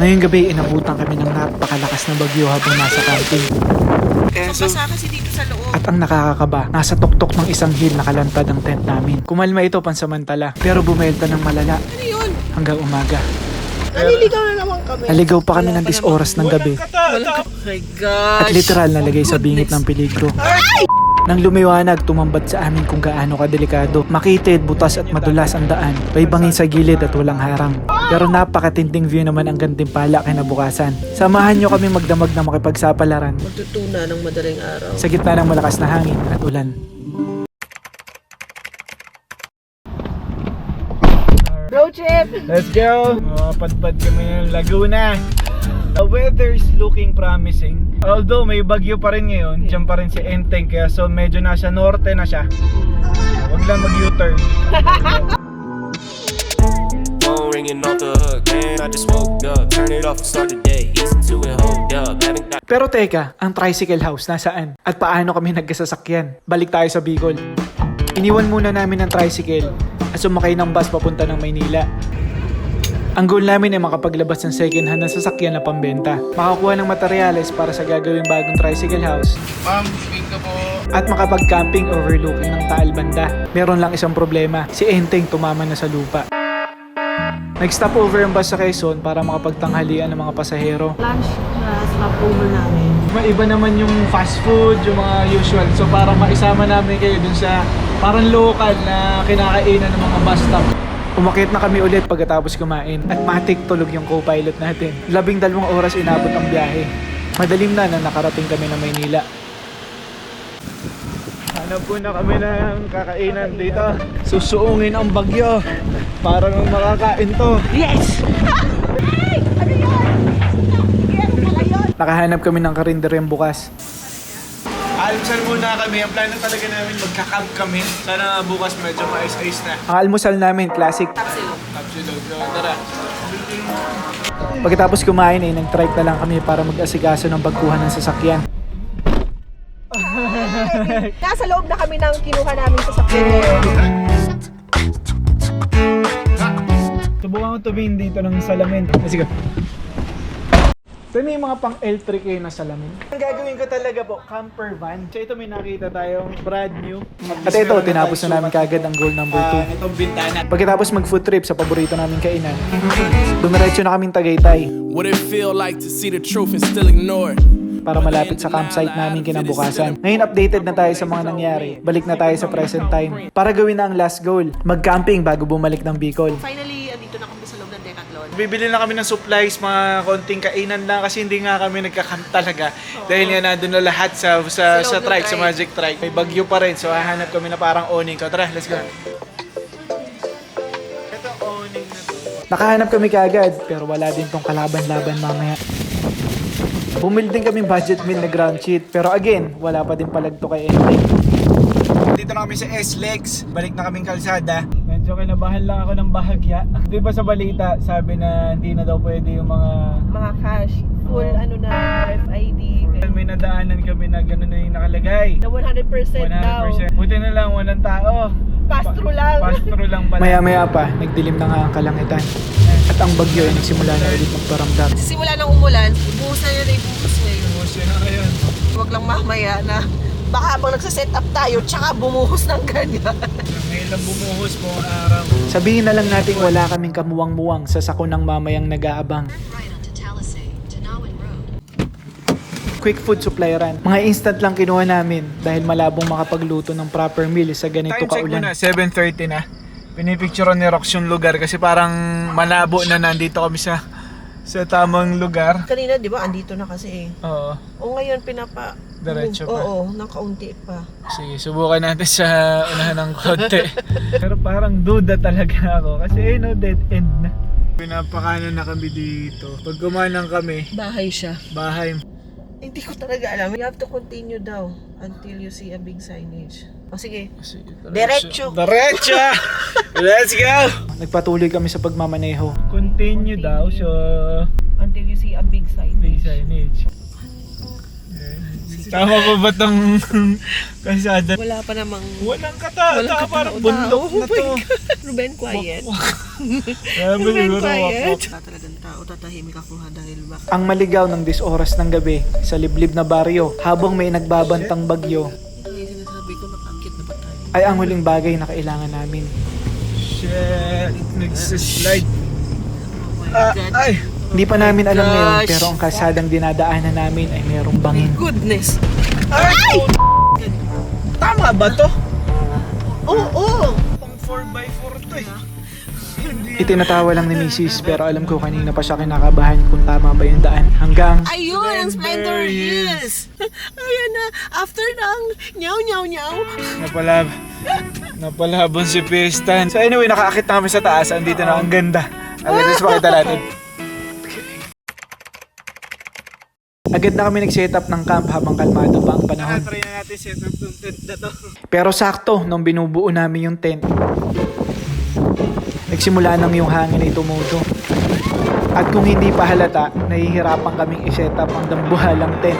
Ngayong gabi, inabutan kami ng napakalakas na bagyo habang nasa camping. And so, Basa kasi dito sa loob. at ang nakakakaba, nasa tuktok ng isang hill nakalantad ang tent namin. Kumalma ito pansamantala, pero bumelta ng malala Ano yun? hanggang umaga. Naliligaw na naman kami. Naligaw pa kami ng 10 oras ng gabi Walang Oh my gosh. at literal nalagay sa bingit ng peligro. Nang lumiwanag, tumambat sa amin kung gaano kadelikado. Makitid, butas at madulas ang daan. May bangin sa gilid at walang harang. Pero napakatinding view naman ang gantimpala kinabukasan. Samahan nyo kami magdamag na makipagsapalaran Magtutuna ng madaling araw. sa gitna ng malakas na hangin at ulan. Road trip! Let's go! Mapadpad kami ng Laguna. The weather is looking promising. Although may bagyo pa rin ngayon, dyan pa rin si Enteng kaya so medyo nasa norte na siya. Huwag lang mag-U-turn. Pero teka, ang tricycle house nasaan? At paano kami nagkasasakyan? Balik tayo sa Bicol. Iniwan muna namin ang tricycle at sumakay ng bus papunta ng Maynila. Ang goal namin ay makapaglabas ng second hand na sasakyan na pambenta. Makakuha ng materyales para sa gagawing bagong tricycle house. At makapag-camping overlooking ng Taal Banda. Meron lang isang problema, si Enteng tumama na sa lupa. Nag-stop over ang bus sa Quezon para makapagtanghalian ng mga pasahero. Lunch na stopover namin. Iba naman yung fast food, yung mga usual. So parang maisama namin kayo dun sa parang local na kinakainan ng mga bus stop. Umakit na kami ulit pagkatapos kumain at matik tulog yung co-pilot natin. Labing dalawang oras inabot ang biyahe. Madalim na nang nakarating kami ng Maynila. Hanap po na kami ng kakainan dito. Susuungin ang bagyo para nang makakain to. Yes! Nakahanap kami ng karinderyang bukas. Almusal muna kami. Ang plano talaga namin magka-camp kami. Sana bukas medyo mais-ayos na. Ang almusal namin, classic. Tapsilog. Tapsilog. So, tara. Pagkatapos kumain ay nag-trike na lang kami para mag-asikaso ng pagkuha ng sasakyan. Nasa loob na kami ng kinuha namin sa sakyan ngayon. Subukan ko tumingin dito ng salamin. Let's na yung mga pang L3K na salamin. Ang gagawin ko talaga po, camper van. So ito may nakita tayong brand new. At ito, tinapos na namin kagad ang goal number 2. itong bintana. Pagkatapos mag-food trip sa paborito namin kainan, dumiretso na kaming Tagaytay What it feel like to see the truth and still ignore it. para malapit sa campsite namin kinabukasan. Ngayon updated na tayo sa mga nangyari. Balik na tayo sa present time. Para gawin na ang last goal, mag-camping bago bumalik ng Bicol. Finally, andito na kami sa loob ng Decathlon. Bibili na kami ng supplies, mga konting kainan lang kasi hindi nga kami nagkakamp talaga. Dahil nga nandun na lahat sa sa, sa, Sa loob ng trike, sa trike. Magic Trike. May bagyo pa rin, so hahanap kami na parang owning ko. Tara, let's go. Ito owning na to. Nakahanap kami kaagad, pero wala din tong kalaban-laban mamaya. Bumili din kami budget meal na ground cheat, pero again, wala pa din palagto kay Enteng. Dito na kami sa S-Legs. Balik na kaming kalsada. Medyo kinabahan lang ako ng bahagya. Di ba sa balita, sabi na hindi na daw pwede yung mga... Mga cash, full ano na, RFID. May nadaanan kami na gano'n na yung nakalagay. Na 100%, daw. 100%. Buti na lang, walang tao. Pass-through lang. Pass-through lang pala. Maya-maya pa, nagdilim na nga ang kalangitan. At ang bagyo ay nagsimula na ulit magparamdam. Simula ng umulan, ibuhos na yun na ibuhos ngayon. Emotion na ngayon. Huwag lang mamaya na baka habang nagsaset up tayo, tsaka bumuhos ng ganyan. Ngayon lang bumuhos mo ang araw. Sabihin na lang natin wala kaming kamuwang-muwang sa sako ng mamayang nag-aabang. Quick food supply run. Mga instant lang kinuha namin dahil malabong makapagluto ng proper meal sa ganito Time check kaulan. muna, 7.30 na. Pinipicture ni Rox yung lugar kasi parang malabo na nandito kami sa sa tamang lugar. Kanina, di ba, andito na kasi eh. Oo. O ngayon, pinapa... Diretso pa. Oo, ng kaunti pa. Sige, subukan natin sa unahan ng konti. Pero parang duda talaga ako kasi eh no, dead end na. Pinapakanan na kami dito. Pag kumanang kami, Bahay siya. bahay. Hindi ko talaga alam. You have to continue daw until you see a big signage. O sige. Sige, Diretso. Diretso! Let's go! Nagpatuloy kami sa pagmamaneho. Continue daw, so... Until you see a big signage. Big signage. Tama ba ba tong kasada? Wala pa namang... Walang kata, Walang ta, parang bundok Oh na to. Ruben, quiet. Ruben, quiet. Wala talagang tao, tatahimik ako ha dahil baka... Ang maligaw ng 10 oras ng gabi sa liblib na baryo habang may nagbabantang bagyo ko, na ay ang huling bagay na kailangan namin. Shit, nagsislide. Oh Ah, ay! Hindi pa namin alam ngayon Gosh. pero ang kalsadang dinadaanan namin ay merong bangin. Goodness! Ay! Tama ba to? Oo! Oh, Pang 4x4 to eh. Itinatawa lang ni Mrs. pero alam ko kanina pa siya kinakabahan kung tama ba yung daan. Hanggang Ayun, ang Splendor Hills! Ayan na, after ng nyaw nyaw nyaw. Napalab. Napalabon si Pistan. So anyway, nakaakit na kami sa taas. Andito na, ang ganda. Ang ganda sa pakita natin. Agad na kami nag-set up ng camp habang kalmado pa ang panahon. Try na natin set up yung tent na to. Pero sakto nung binubuo namin yung tent, nagsimula nang yung hangin ay tumudo. At kung hindi pa halata, nahihirapan kaming i-set up ang dambuhalang tent.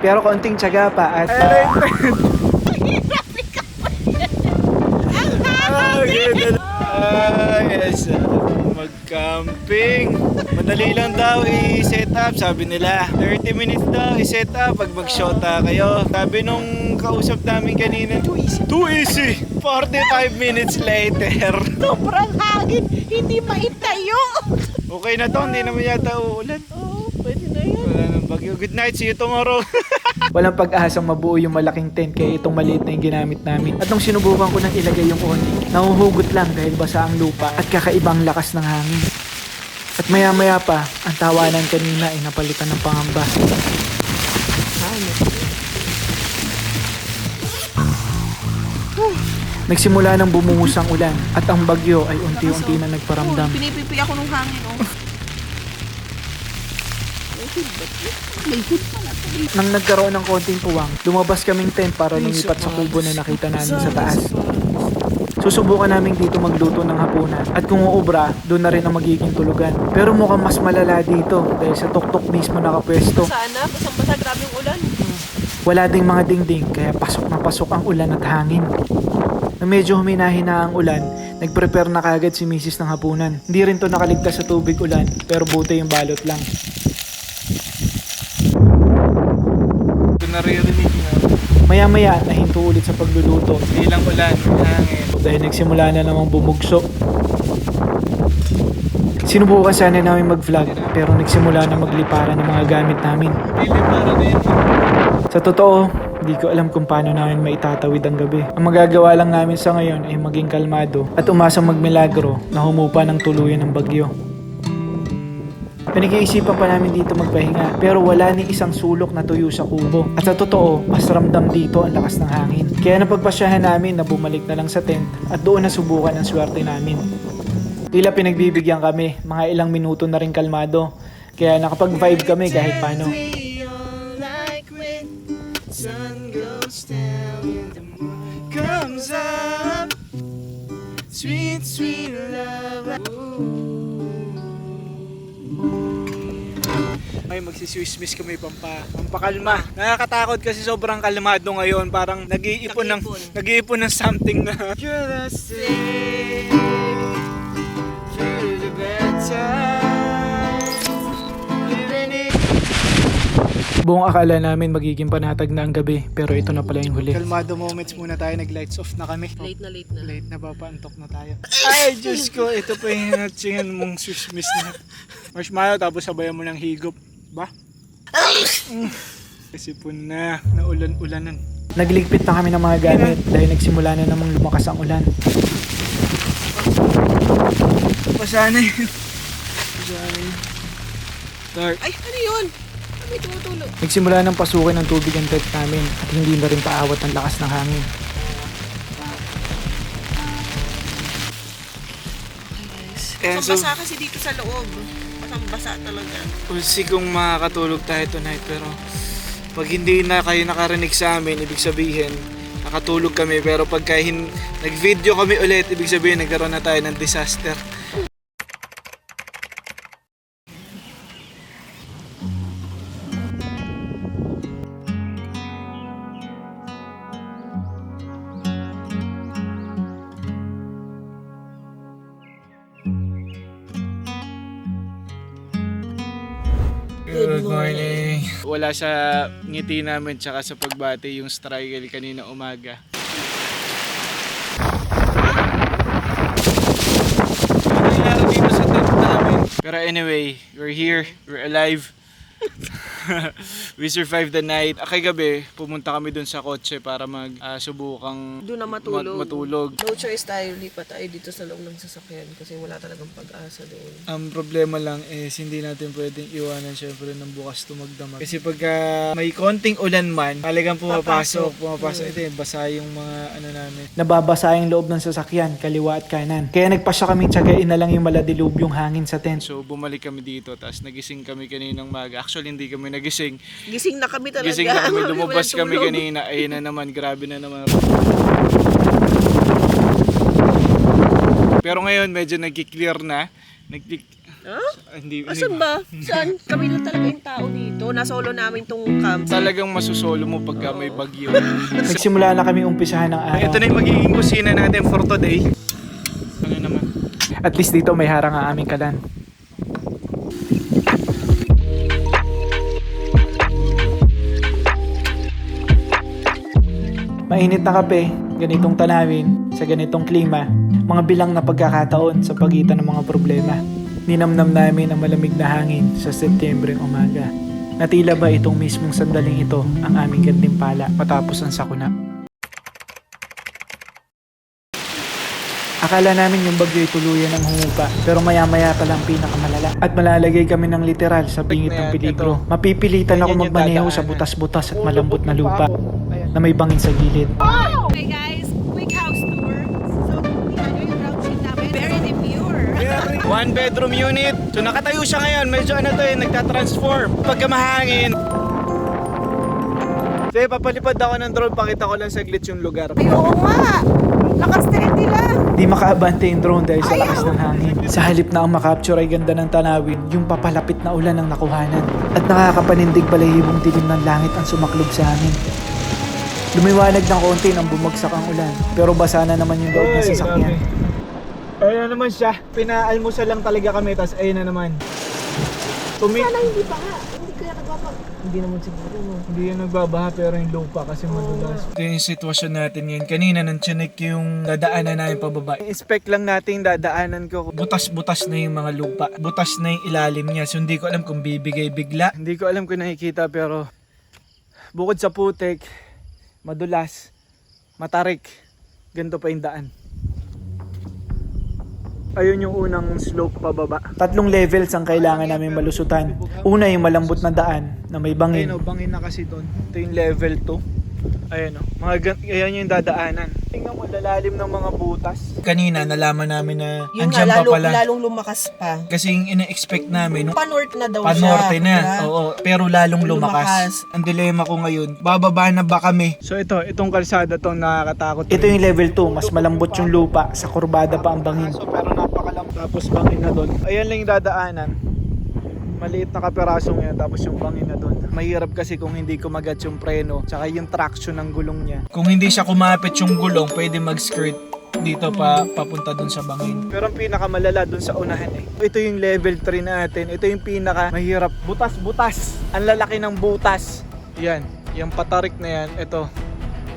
Pero konting tiyaga pa at Ah, ganda. Ah, yes. Mag-camping. Madali lang daw i-set up, sabi nila. 30 minutes daw i-set up pag mag-shota kayo. Sabi nung kausap namin kanina, too easy. Too easy. 45 minutes later. Sobrang hangin, hindi maitayo. Okay na to, hindi naman yata uulan. Oo, pwede na yan. Wala nang bagyo. Good night, see you tomorrow. walang pag-asang mabuo yung malaking tent kaya itong maliit na yung ginamit namin. At nung sinubukan ko nang ilagay yung awning, nahuhugot lang dahil basa ang lupa at kakaibang lakas ng hangin. At maya maya pa, ang tawanan kanina ay napalitan ng pangamba. Nagsimula ng bumuhos ang ulan at ang bagyo ay unti-unti na nagparamdam. Oh, pinipipi ako ng hangin, oh. Nang nagkaroon ng konting puwang, lumabas kaming tent para lumipat sa kubo na nakita namin sa taas. Susubukan namin dito magluto ng hapunan at kung uubra, doon na rin ang magiging tulugan. Pero mukhang mas malala dito dahil sa tuktok mismo nakapwesto. Sana, basang-basa, grabe yung ulan. Wala ding mga dingding kaya pasok na pasok ang ulan at hangin. Na medyo huminahin na ang ulan, nag-prepare na kagad si Mrs. ng hapunan. Hindi rin to nakaligtas sa tubig ulan pero buti yung balot lang. Naririnig mo. Maya-maya, nahinto ulit sa pagluluto Hindi lang ulan, hangin. dahil nagsimula na namang bumugso. Sinubukan sana namin mag-vlog pero nagsimula na magliparan ng mga gamit namin. Hindi para na yun. Sa totoo, di ko alam kung paano namin maitatawid ang gabi. Ang magagawa lang namin sa ngayon ay maging kalmado at umasang magmilagro na humupa ng tuluyan ng bagyo. Pinag-iisipan pa namin dito magpahinga pero wala ni isang sulok na tuyo sa kubo. At sa totoo, mas ramdam dito ang lakas ng hangin. Kaya napagpasyahan namin na bumalik na lang sa tent at doon na subukan ang swerte namin. Tila pinagbibigyan kami, mga ilang minuto na rin kalmado. Kaya nakapag-vibe kami kahit paano. Sweet, sweet love Ay, magsiswiss-miss kami pampa, pampakalma. Nakakatakot kasi sobrang kalmado ngayon. Parang nag-iipon ng, Nag-iipon. nag-iipon ng something na You're the same through the bad Buong akala namin magiging panatag na ang gabi, pero ito na pala yung huli. Kalmado moments muna tayo, nag-lights off na kami. Late na late na. Late na papaantok na tayo. Ay, Diyos ko, ito pa yung natsingan mong susmiss na. Marshmallow, tapos sabayan mo ng higop. Ba? Mm. Kasi po na, naulan-ulanan. Nagligpit na kami ng mga gamit dahil nagsimula na namang lumakas ang ulan. Pasana yun. Pasana yun. Dark. Ay, ano yun? May tumutulo. Nagsimula ng pasukin ng tubig ang tent namin at hindi na rin paawat ang lakas ng hangin. Ayan, so, Basang-basa kasi dito sa loob. Basang-basa talaga. we'll see kung makakatulog tayo tonight. Pero, pag hindi na kayo nakarinig sa amin, ibig sabihin, nakatulog kami. Pero pagka hin- nag-video kami ulit, ibig sabihin, nagkaroon na tayo ng disaster. Good morning. Wala sa ngiti namin tsaka sa pagbati yung struggle kanina umaga. Ano? Pero anyway, we're here, we're alive. we survived the night. Akay gabi, pumunta kami dun sa kotse para mag ah, subukang Doon na matulog. ma- matulog. No choice tayo, lipat tayo dito sa loob ng sasakyan kasi wala talagang pag-asa doon. Ang problema lang is hindi natin pwedeng iwanan syempre ng bukas to magdamag. Kasi pagka may konting ulan man, talagang pumapasok, pumapasok. Ito yun, basa yung mga ano namin. Nababasa yung loob ng sasakyan, kaliwa at kanan. Kaya nagpasya kaming tsagain na lang yung maladilubyong hangin sa tent. So bumalik kami dito, tapos nagising kami kaninang maga. Actually hindi kami nagising. Gising na kami talaga. Gising na kami, lumabas kami kanina. Ayun na naman, grabe na naman. Pero ngayon medyo nagki-clear na. Nag Ha? hindi, hindi Asan ba? Saan? Kami lang talaga yung tao dito. Nasolo namin tong camp. Talagang masusolo mo pagka may bagyo. Nagsimula na kami umpisahan ng araw. Ito na yung magiging kusina natin for today. Ano naman? At least dito may harang ang aming kalan. Mainit na kape, ganitong tanawin, sa ganitong klima, mga bilang na pagkakataon sa pagitan ng mga problema. Ninamnam namin ang malamig na hangin sa Setyembre umaga. Natila ba itong mismong sandaling ito ang aming gantimpala matapos ang sakuna? Akala namin yung bagyo ay tuluyan ng humupa, pero maya-maya pa lang pinakamalala. At malalagay kami ng literal sa bingit ng peligro. Mapipilitan ako magmaneho sa butas-butas at malambot na lupa na may bangin sa gilid. Hey guys, quick house tour. So, nyo yung ground sheet namin. Very demure. One bedroom unit. So nakatayo siya ngayon. Medyo ano to eh, nagtatransform. Pagka mahangin. Sige, papalipad ako ng drone. Pakita ko lang saglit yung lugar. Ay, oo nga. Nakasteady lang. Di makaabante yung drone dahil sa lakas ng hangin. Sa halip na ang makapture ay ganda ng tanawin, yung papalapit na ulan ang nakuhanan. At nakakapanindig balahibong dilim ng langit ang sumaklob sa amin. Lumiwanag ng konti nang bumagsak ang ulan, pero basa na naman yung loob ng sasakyan. Ayun na naman siya. Pinaalmusal lang talaga kami. Tapos ayun na naman. Tumi Sana hindi pa nga. Hindi kaya nagpapa... Hindi naman siguro. No. Hindi yan nagbabaha pero yung lupa kasi madulas. Ito yung sitwasyon natin ngayon. Kanina nang chinek yung dadaanan namin pababa. Inspect lang natin yung dadaanan ko. Butas-butas na yung mga lupa. Butas na yung ilalim niya. So hindi ko alam kung bibigay bigla. Hindi ko alam kung nakikita pero bukod sa putek, madulas, matarik, ganito pa yung daan. Ayun yung unang slope pababa. Tatlong levels ang kailangan namin malusutan. Una yung malambot na daan na may bangin. Ayun o, bangin na kasi doon. Ito yung level 2. Ayun o, mga gan- ayan yung dadaanan. Tingnan mo, lalalim ng mga butas. Kanina, nalaman namin na Yun nga, andyan pa lalo, pala. lalong lumakas pa. Kasi yung ina-expect namin, Panorte na daw panorte siya. na. diba? Oo, pero lalong Lumakas. lumakas. Ang dilema ko ngayon, bababa na ba kami? So ito, itong kalsada tong nakakatakot. Ito yung level 2, mas malambot yung lupa, sa kurbada pa ang bangin. So, pero napakalam. Tapos bangin na doon. Ayan lang yung dadaanan. Maliit na kaperasong yan, tapos yung bangin na doon. Mahirap kasi kung hindi kumagat yung preno, tsaka yung traction ng gulong niya. Kung hindi siya kumapit yung gulong, pwede mag-skirt dito pa papunta dun sa bangin. Pero ang pinakamalala dun sa unahan eh. Ito yung level 3 natin. Ito yung pinaka mahirap. Butas-butas. Ang lalaki ng butas. Yan. Yung patarik na yan. Ito.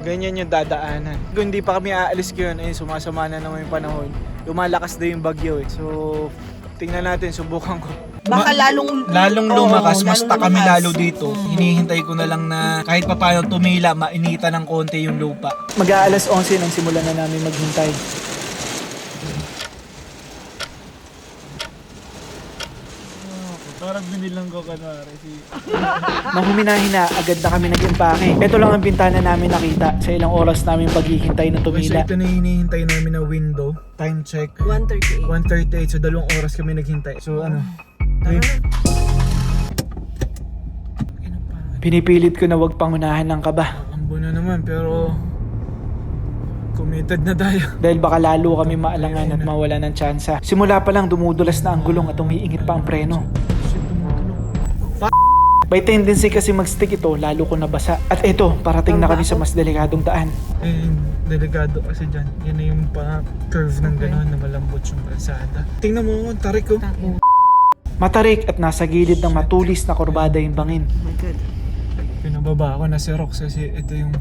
Ganyan yung dadaanan. Kung hindi pa kami aalis ko yun, eh, sumasama na naman yung panahon. Lumalakas na yung bagyo eh. So, tingnan natin, subukan ko. Baka lalong... Lalong Oo, lumakas, mas lalong kami lumakas. lalo dito. Hinihintay ko na lang na kahit pa paano tumila, mainita ng konti yung lupa. Mag-aalas 11 nang simulan na namin maghintay. Parang binilang ko kanari si... Nang huminahina, agad na kami nag-impake. Ito lang ang bintana namin nakita sa ilang oras namin paghihintay na So tumila. ito na yung hinihintay namin na window. Time check. 1.38. 138. So dalawang oras kami naghintay. So ano? Pinipilit ko na wag pangunahan ng kaba Ambo na naman pero... Committed na tayo. dahil baka lalo kami maalangan at mawala ng tsansa. Simula pa lang dumudulas na ang gulong at umiingit pa ang preno. May tendency kasi mag-stick ito lalo ko nabasa. At eto, parating na kami sa mas delikadong daan. Eh, delikado kasi dyan. Yan na yung pa curve ng gano'n na malambot yung kalsada. Tingnan mo, tarik ko. Matarik at nasa gilid ng matulis na kurbada yung bangin. Oh my God. Pinababa ko na si Rox kasi ito yung...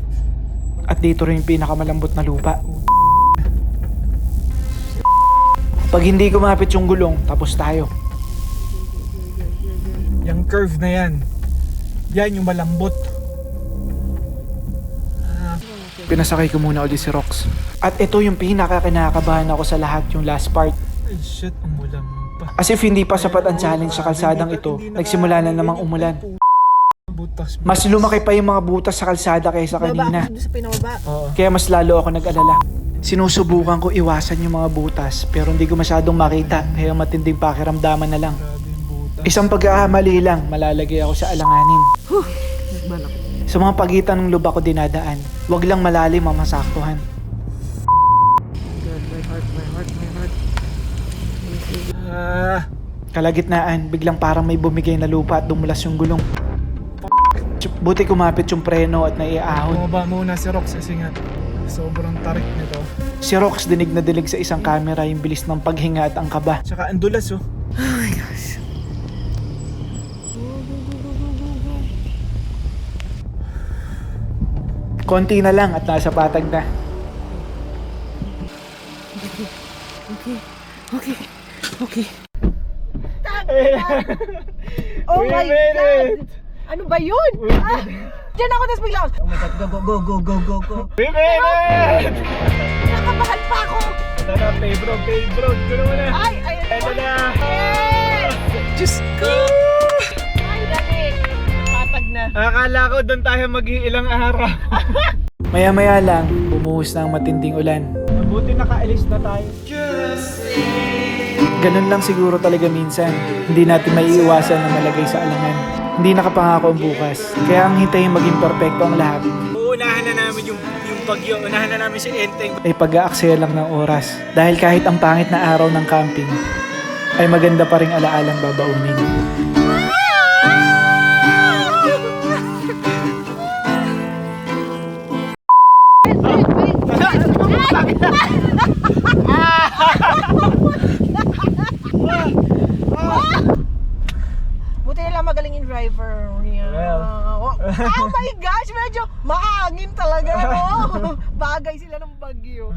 At dito rin yung pinakamalambot na lupa. Pag hindi kumapit yung gulong, tapos tayo. Yung curve na yan. Yan yung malambot. Pinasakay ko muna ulit si Rox. At ito yung pinaka kinakabahan ako sa lahat, yung last part. Ay shit, umulan. As if hindi pa sapat ang challenge sa kalsadang ito, nagsimula na namang umulan. Mas lumaki pa yung mga butas sa kalsada kaysa kanina. Kaya mas lalo ako nag-alala. Sinusubukan ko iwasan yung mga butas pero hindi ko masyadong makita kaya matinding pakiramdaman na lang. Isang pagkakamali lang, malalagay ako sa alanganin. Sa mga pagitan ng luba ko dinadaan, wag lang malalim ang masaktuhan. God, my heart, my heart, my heart. Ah, Kalagitnaan, biglang parang may bumigay na lupa at dumulas yung gulong. Buti kumapit yung preno at naiahon. bumaba muna si Rox kasi nga sobrang tarik nito. Si Rox dinig na dinig sa isang camera yung bilis ng paghinga at ang kaba. Tsaka ang dulas oh. Konti na lang at nasa patag na. Okay. Okay. Oh We my made God! it! Ano ba yun? Ah, Diyan ako, tapos bigla ako, Oh my God, go, go, go, go, go, go, go. We made it! Nakabahan pa ako! Ito na, pay bro, pay bro. Mo na. Ay, ay, Ito na. Yes! Diyos ko! Ay, dali. Patag na. Akala ko doon tayo mag-iilang araw. Maya-maya lang, bumuhos na ang matinding ulan. Mabuti nakaalis na tayo. Ganun lang siguro talaga minsan. Hindi natin maiiwasan na malagay sa alangan. Hindi nakapangako ang bukas. Kaya ang hintayin maging perpekto ang lahat Uunahan na namin yung, yung bagyo. Unahan na namin si Enteng. ay pag-aaksaya lang ng oras. Dahil kahit ang pangit na araw ng camping, ay maganda pa rin alaalang babaunin. Driver. Yeah. Well. oh, oh my gosh, medyo maangin talaga, no? Bagay sila ng bagyo.